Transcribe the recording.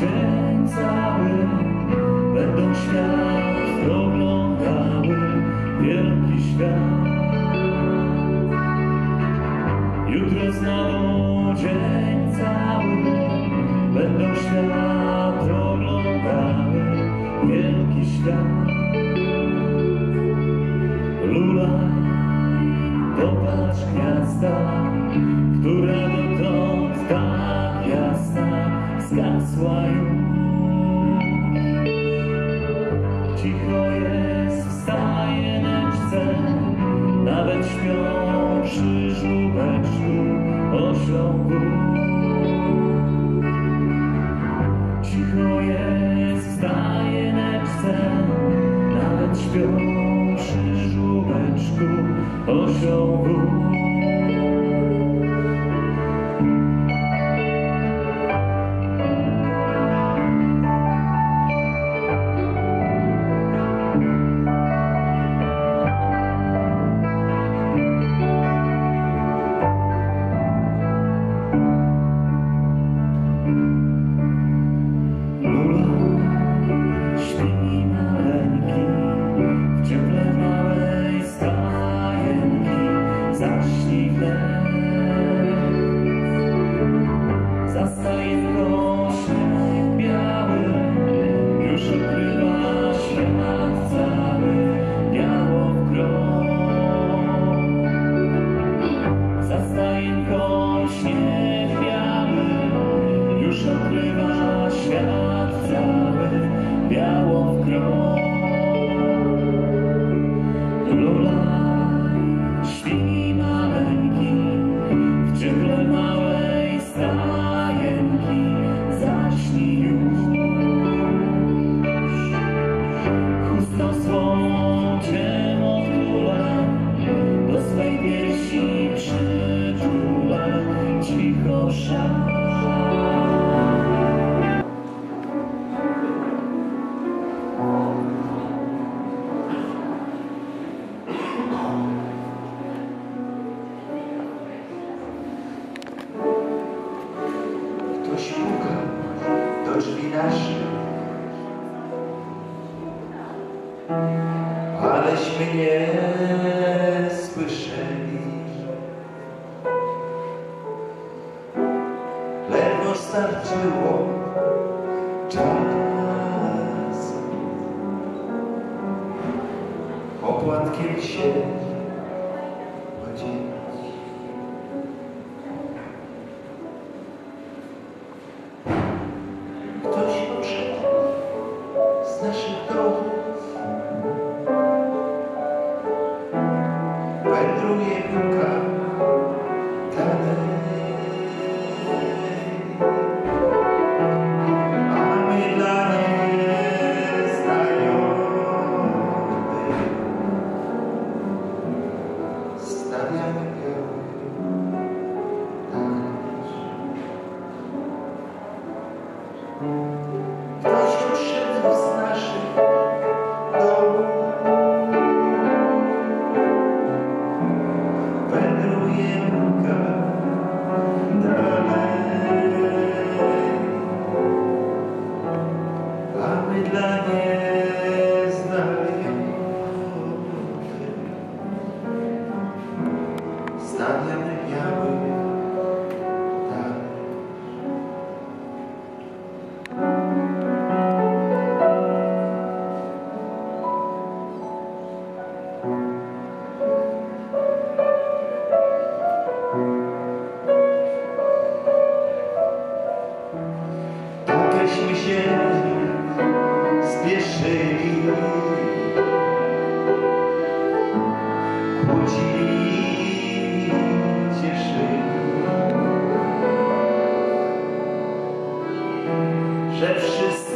dzień cały będą świat oglądały, wielki świat. Jutro znowu dzień cały będą świat oglądały, wielki świat. zwoju. Cicho jest, wstaje na czce, nawet śpią przy żubeczku osiągu. Cicho jest, wstaje na czce, nawet śpią przy żubeczku osiągu. now. aleśmy nie słyszeli. Ledwo starczyło czas, opłatkiem się Gracias. Się spieszyli, kłócili, że wszystko